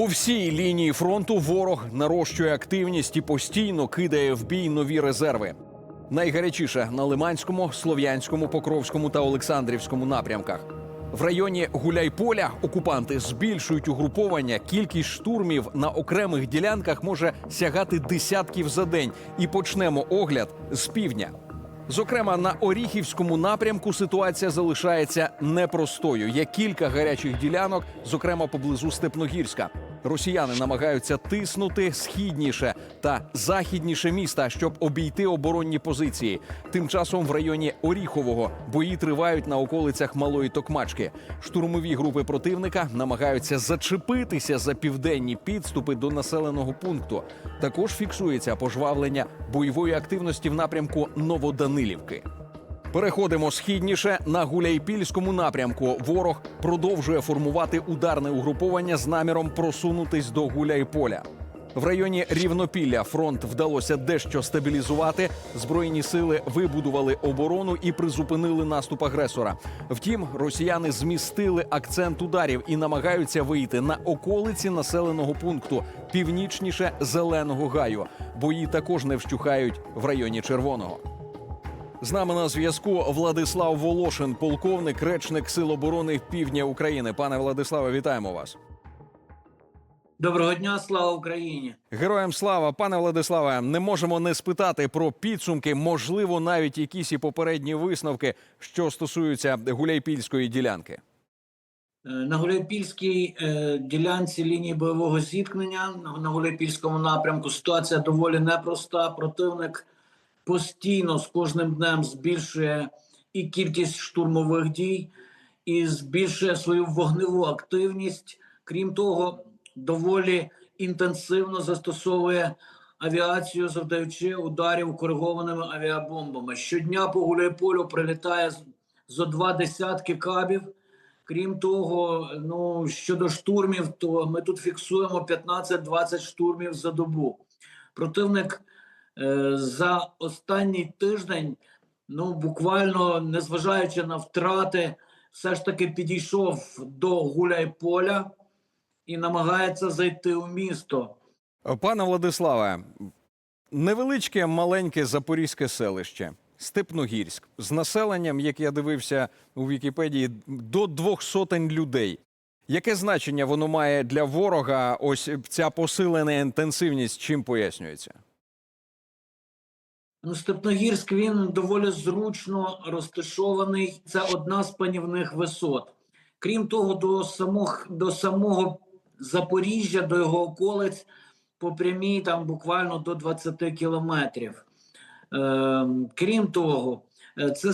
По всій лінії фронту ворог нарощує активність і постійно кидає в бій нові резерви. Найгарячіше на Лиманському, Слов'янському, Покровському та Олександрівському напрямках. В районі Гуляйполя окупанти збільшують угруповання. Кількість штурмів на окремих ділянках може сягати десятків за день. І почнемо огляд з півдня. Зокрема, на Оріхівському напрямку ситуація залишається непростою. Є кілька гарячих ділянок, зокрема поблизу Степногірська. Росіяни намагаються тиснути східніше та західніше міста, щоб обійти оборонні позиції. Тим часом в районі Оріхового бої тривають на околицях Малої Токмачки. Штурмові групи противника намагаються зачепитися за південні підступи до населеного пункту. Також фіксується пожвавлення бойової активності в напрямку Новоданилівки. Переходимо східніше на Гуляйпільському напрямку. Ворог продовжує формувати ударне угруповання з наміром просунутись до Гуляйполя. В районі Рівнопілля фронт вдалося дещо стабілізувати. Збройні сили вибудували оборону і призупинили наступ агресора. Втім, росіяни змістили акцент ударів і намагаються вийти на околиці населеного пункту північніше зеленого гаю. Бої також не вщухають в районі червоного. З нами на зв'язку Владислав Волошин, полковник, речник Сил оборони Півдня України. Пане Владиславе, вітаємо вас. Доброго дня, слава Україні! Героям слава, пане Владиславе, не можемо не спитати про підсумки, можливо, навіть якісь і попередні висновки, що стосуються гуляйпільської ділянки. Е, На Гуляйпільській е, ділянці лінії бойового зіткнення на- на Гуляйпільському напрямку ситуація доволі непроста. Противник постійно з кожним днем збільшує і кількість штурмових дій, і збільшує свою вогневу активність. Крім того, доволі інтенсивно застосовує авіацію, завдаючи ударів коригованими авіабомбами. Щодня по Гуляйполю прилітає зо два десятки кабів. Крім того, ну щодо штурмів, то ми тут фіксуємо 15-20 штурмів за добу. Противник за останній тиждень, ну буквально незважаючи на втрати, все ж таки підійшов до Гуляйполя і намагається зайти у місто. Пане Владиславе, невеличке маленьке запорізьке селище Степногірськ з населенням, як я дивився у Вікіпедії, до двох сотень людей. Яке значення воно має для ворога? Ось ця посилена інтенсивність чим пояснюється? Ну, Степногірськ він доволі зручно розташований. Це одна з панівних висот. Крім того, до самого, до самого Запоріжжя, до його околиць, по прямій там буквально до 20 кілометрів. Ем, крім того, е, це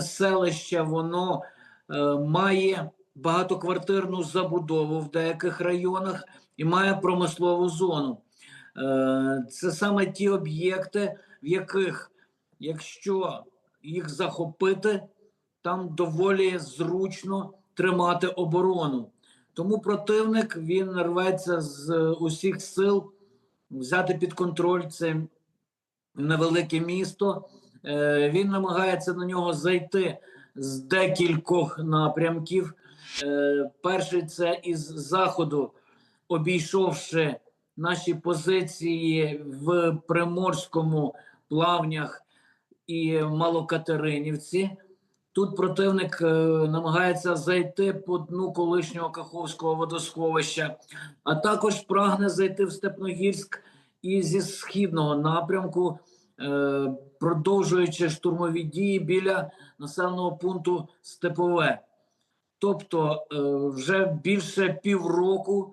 селище воно е, має багатоквартирну забудову в деяких районах і має промислову зону. Е, Це саме ті об'єкти, в яких, якщо їх захопити, там доволі зручно тримати оборону. Тому противник він рветься з усіх сил взяти під контроль це невелике місто. Е, Він намагається на нього зайти з декількох напрямків. Е, Перший це із заходу, обійшовши наші позиції в Приморському плавнях і Малокатеринівці. Тут противник е, намагається зайти по дну колишнього Каховського водосховища, а також прагне зайти в Степногірськ і зі східного напрямку, е, продовжуючи штурмові дії біля населеного пункту Степове. Тобто, е, вже більше півроку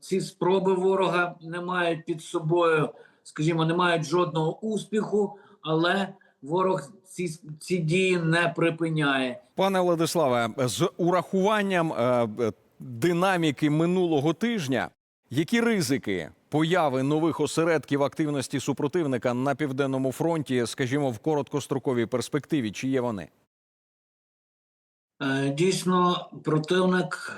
ці спроби ворога не мають під собою, скажімо, не мають жодного успіху, але ворог ці, ці дії не припиняє. Пане Владиславе, з урахуванням е, динаміки минулого тижня, які ризики появи нових осередків активності супротивника на південному фронті, скажімо, в короткостроковій перспективі, чи є вони? Е, Дійсно, противник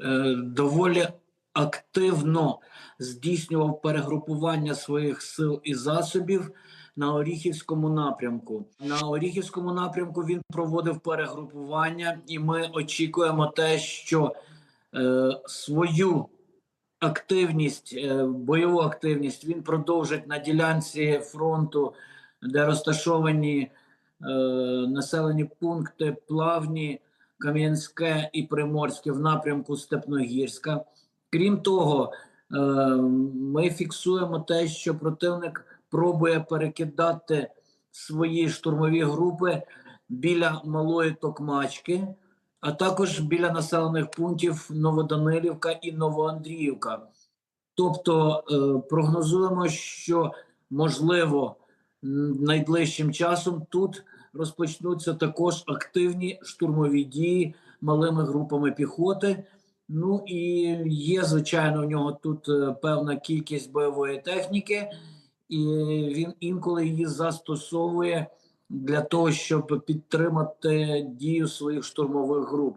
е, доволі активно здійснював перегрупування своїх сил і засобів на Оріхівському напрямку. На Оріхівському напрямку він проводив перегрупування, і ми очікуємо те, що е, свою активність, е, бойову активність він продовжить на ділянці фронту, де розташовані е, населені пункти Плавні, Кам'янське і Приморське в напрямку Степногірська. Крім того, е, ми фіксуємо те, що противник пробує перекидати свої штурмові групи біля малої Токмачки, а також біля населених пунктів Новоданилівка і Новоандріївка. Тобто е, прогнозуємо, що можливо найближчим часом тут розпочнуться також активні штурмові дії малими групами піхоти. Ну і є, звичайно, у нього тут е, певна кількість бойової техніки, і він інколи її застосовує для того, щоб підтримати дію своїх штурмових груп.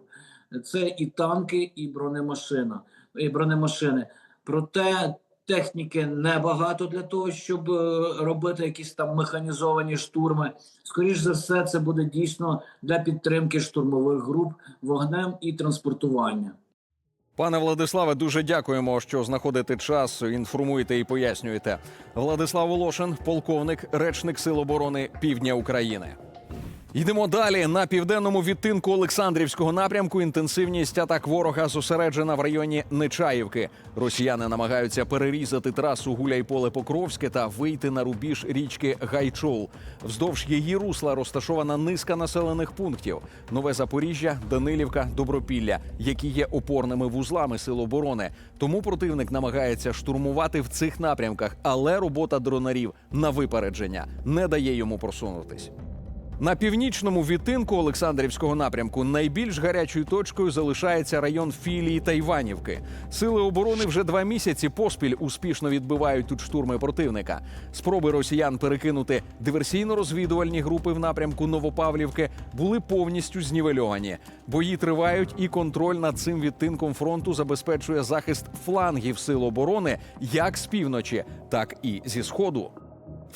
Це і танки, і бронемашина, і бронемашини. Проте техніки небагато для того, щоб е, робити якісь там механізовані штурми. Скоріш за все, це буде дійсно для підтримки штурмових груп вогнем і транспортування. Пане Владиславе, дуже дякуємо, що знаходите час, інформуєте і пояснюєте. Владислав Волошин, полковник, речник Сил оборони Півдня України. Йдемо далі. На південному відтинку Олександрівського напрямку інтенсивність атак ворога зосереджена в районі Нечаївки. Росіяни намагаються перерізати трасу Гуляйполе Покровське та вийти на рубіж річки Гайчоу. Вздовж її русла розташована низка населених пунктів: Нове Запоріжжя, Данилівка, Добропілля, які є опорними вузлами сил оборони. Тому противник намагається штурмувати в цих напрямках, але робота дронарів на випередження не дає йому просунутись. На північному відтинку Олександрівського напрямку найбільш гарячою точкою залишається район філії та Іванівки. Сили оборони вже два місяці поспіль успішно відбивають тут штурми противника. Спроби росіян перекинути диверсійно-розвідувальні групи в напрямку Новопавлівки були повністю знівельовані. Бої тривають, і контроль над цим відтинком фронту забезпечує захист флангів сил оборони як з півночі, так і зі сходу.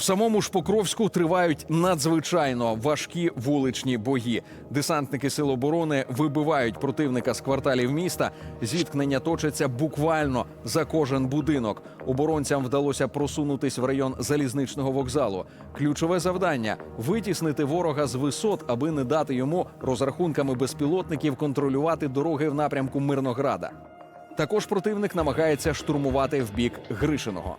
В самому ж Покровську тривають надзвичайно важкі вуличні бої. Десантники сил оборони вибивають противника з кварталів міста. Зіткнення точаться буквально за кожен будинок. Оборонцям вдалося просунутись в район залізничного вокзалу. Ключове завдання витіснити ворога з висот, аби не дати йому розрахунками безпілотників контролювати дороги в напрямку Мирнограда. Також противник намагається штурмувати в бік Гришиного.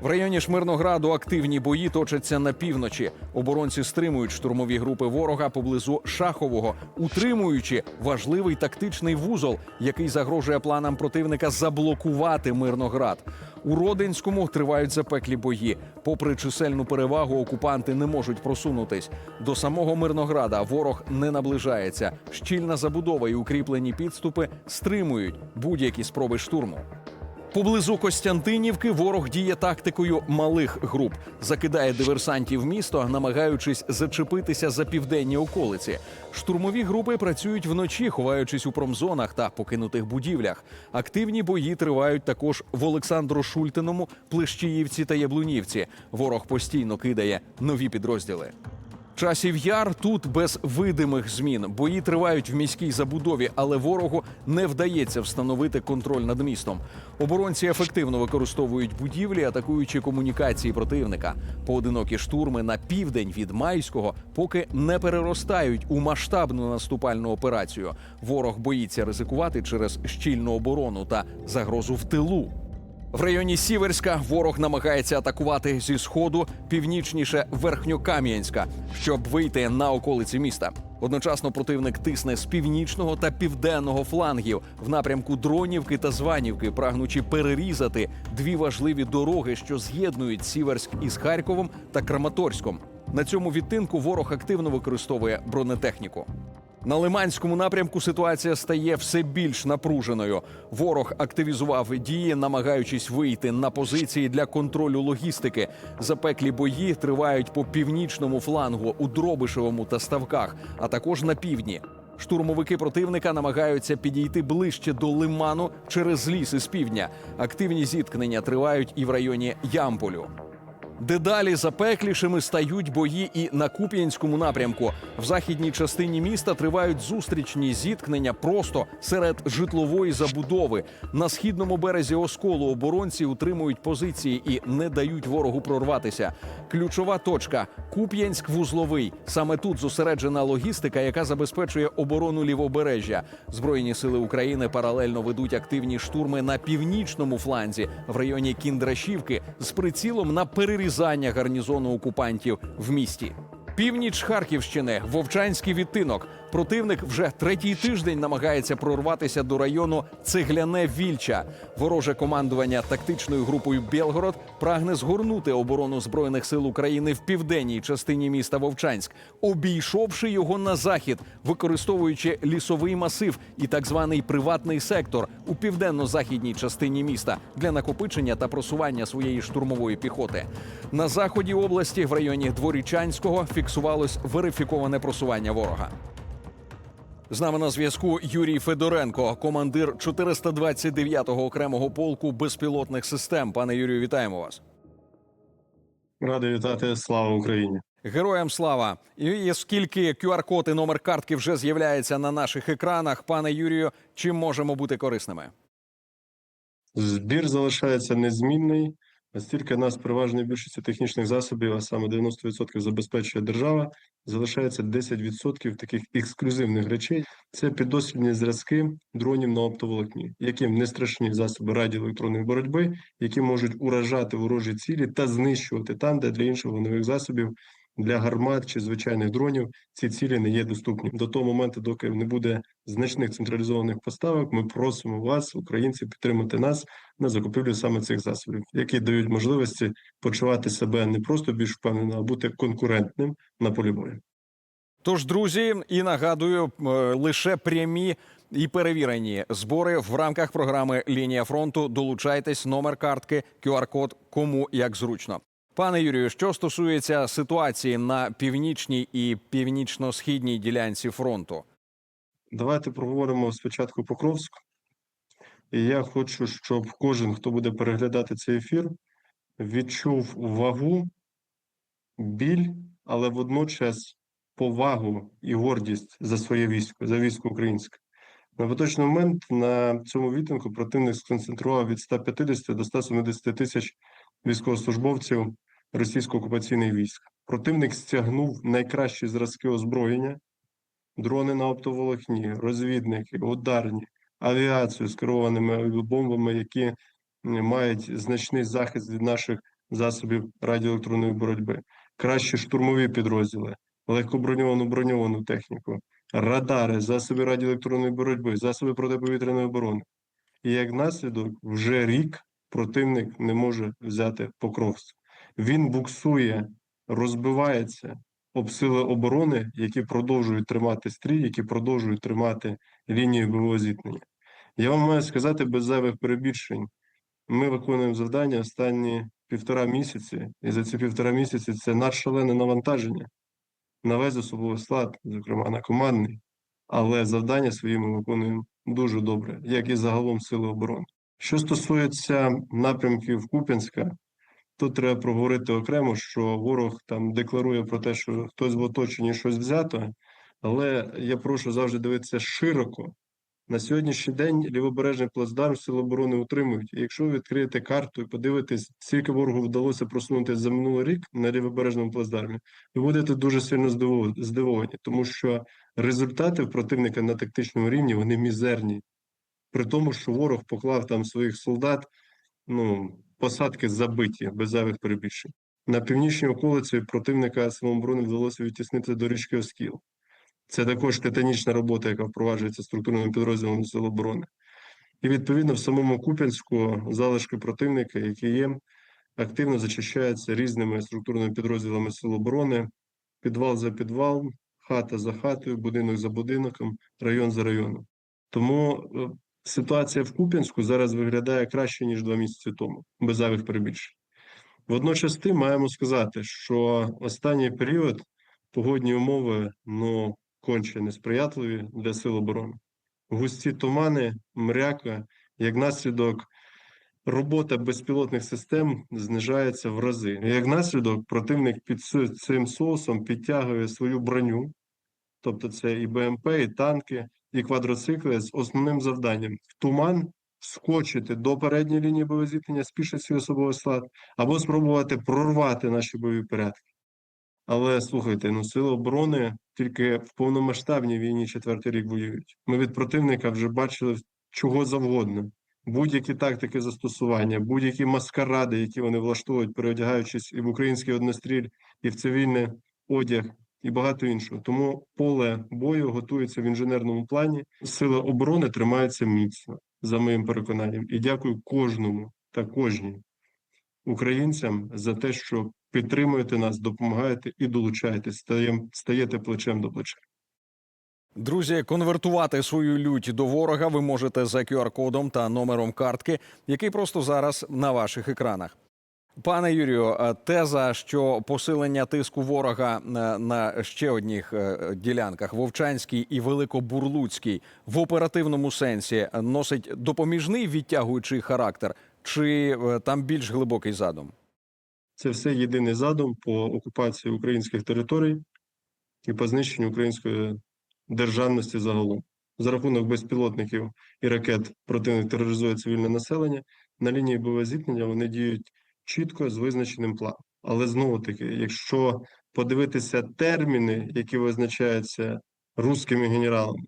В районі Шмирнограду активні бої точаться на півночі. Оборонці стримують штурмові групи ворога поблизу Шахового, утримуючи важливий тактичний вузол, який загрожує планам противника заблокувати Мирноград. У Родинському тривають запеклі бої. Попри чисельну перевагу, окупанти не можуть просунутись. До самого Мирнограда ворог не наближається. Щільна забудова і укріплені підступи стримують будь-які спроби штурму. Поблизу Костянтинівки ворог діє тактикою малих груп, закидає диверсантів місто, намагаючись зачепитися за південні околиці. Штурмові групи працюють вночі, ховаючись у промзонах та покинутих будівлях. Активні бої тривають також в Олександро-Шультиному, Плещіївці та Яблунівці. Ворог постійно кидає нові підрозділи. Часів яр тут без видимих змін. Бої тривають в міській забудові, але ворогу не вдається встановити контроль над містом. Оборонці ефективно використовують будівлі, атакуючи комунікації противника. Поодинокі штурми на південь від Майського поки не переростають у масштабну наступальну операцію. Ворог боїться ризикувати через щільну оборону та загрозу в тилу. В районі Сіверська ворог намагається атакувати зі сходу північніше Верхньокам'янська, щоб вийти на околиці міста. Одночасно противник тисне з північного та південного флангів в напрямку Дронівки та Званівки, прагнучи перерізати дві важливі дороги, що з'єднують Сіверськ із Харковом та Краматорськом. На цьому відтинку ворог активно використовує бронетехніку. На Лиманському напрямку ситуація стає все більш напруженою. Ворог активізував дії, намагаючись вийти на позиції для контролю логістики. Запеклі бої тривають по північному флангу у Дробишевому та Ставках, а також на півдні. Штурмовики противника намагаються підійти ближче до лиману через ліс із півдня. Активні зіткнення тривають і в районі Ямполю. Дедалі запеклішими стають бої і на Куп'янському напрямку. В західній частині міста тривають зустрічні зіткнення просто серед житлової забудови. На східному березі осколу оборонці утримують позиції і не дають ворогу прорватися. Ключова точка Куп'янськ вузловий. Саме тут зосереджена логістика, яка забезпечує оборону лівобережжя. Збройні сили України паралельно ведуть активні штурми на північному фланзі в районі Кіндрашівки з прицілом на перерізання гарнізону окупантів в місті. Північ Харківщини, Вовчанський відтинок. Противник вже третій тиждень намагається прорватися до району Цегляне Вільча. Вороже командування тактичною групою Белгород прагне згорнути оборону збройних сил України в південній частині міста Вовчанськ, обійшовши його на захід, використовуючи лісовий масив і так званий приватний сектор у південно-західній частині міста для накопичення та просування своєї штурмової піхоти. На заході області в районі Дворічанського фіксувалось верифіковане просування ворога. З нами на зв'язку Юрій Федоренко, командир 429-го окремого полку безпілотних систем. Пане Юрію, вітаємо вас. Радий вітати. Слава Україні! Героям слава! І оскільки QR-код і номер картки вже з'являється на наших екранах, пане Юрію, чим можемо бути корисними? Збір залишається незмінний, оскільки нас переважної більшості технічних засобів, а саме 90% забезпечує держава, залишається 10% таких ексклюзивних речей. Це піддослідні зразки дронів на оптоволокні, яким не страшні засоби радіоелектронної боротьби, які можуть уражати ворожі цілі та знищувати там, де для інших вогневих засобів. Для гармат чи звичайних дронів ці цілі не є доступні до того моменту, доки не буде значних централізованих поставок. Ми просимо вас, українців, підтримати нас на закупівлю саме цих засобів, які дають можливості почувати себе не просто більш впевнено, а бути конкурентним на полі бою. Тож, друзі, і нагадую, е, лише прямі і перевірені збори в рамках програми Лінія фронту. Долучайтесь, номер картки, QR-код, кому як зручно. Пане Юрію, що стосується ситуації на північній і північно-східній ділянці фронту, Давайте проговоримо спочатку Покровськ. І я хочу, щоб кожен, хто буде переглядати цей ефір, відчув вагу, біль, але водночас повагу і гордість за своє військо, за військо українське. На поточний момент на цьому відтинку противник сконцентрував від 150 до 170 тисяч військовослужбовців російсько-окупаційних військ. Противник стягнув найкращі зразки озброєння, дрони на оптоволокні, розвідники, ударні, авіацію з керованими авіабомбами, які мають значний захист від наших засобів радіоелектронної боротьби, кращі штурмові підрозділи, легкоброньовану броньовану техніку, радари, засоби радіоелектронної боротьби, засоби протиповітряної оборони. І як наслідок, вже рік противник не може взяти Покровськ. Він буксує, розбивається об сили оборони, які продовжують тримати стрій, які продовжують тримати лінію бойового зіткнення. Я вам маю сказати без зайвих перебільшень. Ми виконуємо завдання останні півтора місяці, і за ці півтора місяці це надшалене навантаження на весь особовий склад, зокрема на командний, але завдання свої ми виконуємо дуже добре, як і загалом сили оборони. Що стосується напрямків Куп'янська, тут треба проговорити окремо, що ворог там декларує про те, що хтось в оточенні щось взято, але я прошу завжди дивитися широко. На сьогоднішній день лівобережний плацдарм Сил оборони утримують. І якщо ви відкриєте карту і подивитесь, скільки ворогу вдалося просунути за минулий рік на лівобережному плацдармі, ви будете дуже сильно здивовані, тому що результати противника на тактичному рівні вони мізерні. При тому, що ворог поклав там своїх солдат, ну, посадки забиті, без зайвих перебільшень. На північній околиці противника самооборони вдалося відтіснити до річки Оскіл. Це також титанічна робота, яка впроваджується структурними підрозділами Сил оборони. І відповідно в самому Куп'янську залишки противника, які є, активно зачищаються різними структурними підрозділами Сил оборони, підвал за підвал, хата за хатою, будинок за будинком, район за районом. Тому е, ситуація в Куп'янську зараз виглядає краще, ніж два місяці тому, без зайвих перебільшень. Водночас тим маємо сказати, що останній період погодні умови ну, конче несприятливі для сил оборони. Густі тумани, мряка, як наслідок робота безпілотних систем знижається в рази. Як наслідок, противник під цим соусом підтягує свою броню, тобто це і БМП, і танки, і квадроцикли з основним завданням в туман скочити до передньої лінії бойового зіткнення, спішити свій особовий склад, або спробувати прорвати наші бойові порядки. Але слухайте, ну сили оборони тільки в повномасштабній війні четвертий рік воюють. Ми від противника вже бачили чого завгодно. Будь-які тактики застосування, будь-які маскаради, які вони влаштовують, переодягаючись і в український одностріль, і в цивільний одяг, і багато іншого. Тому поле бою готується в інженерному плані. Сили оборони тримаються міцно, за моїм переконанням. І дякую кожному та кожній українцям за те, що підтримуєте нас, допомагаєте і долучаєтесь, стаєте плечем до плеча. Друзі, конвертувати свою лють до ворога ви можете за QR-кодом та номером картки, який просто зараз на ваших екранах. Пане Юрію, е, теза, що посилення тиску ворога на- на ще одних е, ділянках Вовчанській і Великобурлуцькій в оперативному сенсі носить допоміжний відтягуючий характер, чи е, там більш глибокий задум? Це все єдиний задум по окупації українських територій і по знищенню української державності загалом. За рахунок безпілотників і ракет противник тероризує цивільне населення. На лінії бойового зіткнення вони діють чітко з визначеним планом. Але знову таки, якщо подивитися терміни, які визначаються русскими генералами,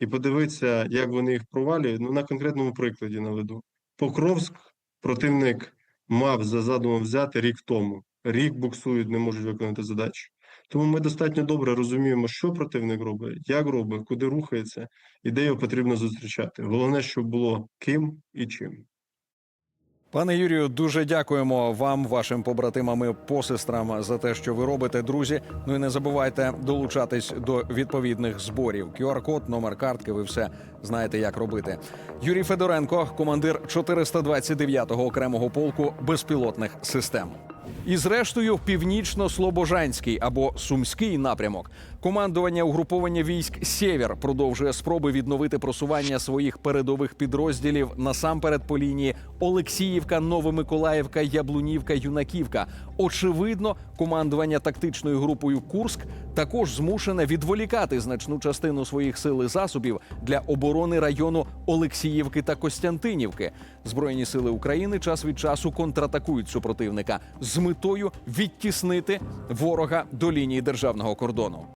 і подивитися, як вони їх провалюють, ну на конкретному прикладі наведу. Покровськ противник мав за задумом взяти рік тому. Рік буксують, не можуть виконати задачу. Тому ми достатньо добре розуміємо, що противник робить, як робить, куди рухається і де його потрібно зустрічати. Головне, щоб було ким і чим. Пане Юрію, дуже дякуємо вам, вашим побратимам і посестрам за те, що ви робите, друзі. Ну і не забувайте долучатись до відповідних зборів. QR-код, номер картки. Ви все знаєте, як робити. Юрій Федоренко, командир 429-го окремого полку безпілотних систем. І зрештою, північно-слобожанський або сумський напрямок. Командування угруповання військ Сєвєр продовжує спроби відновити просування своїх передових підрозділів насамперед по лінії Олексіївка, Новомиколаївка, Яблунівка, Юнаківка. Очевидно, командування тактичною групою Курск також змушене відволікати значну частину своїх сил і засобів для оборони району Олексіївки та Костянтинівки. Збройні сили України час від часу контратакують супротивника з метою відтіснити ворога до лінії державного кордону.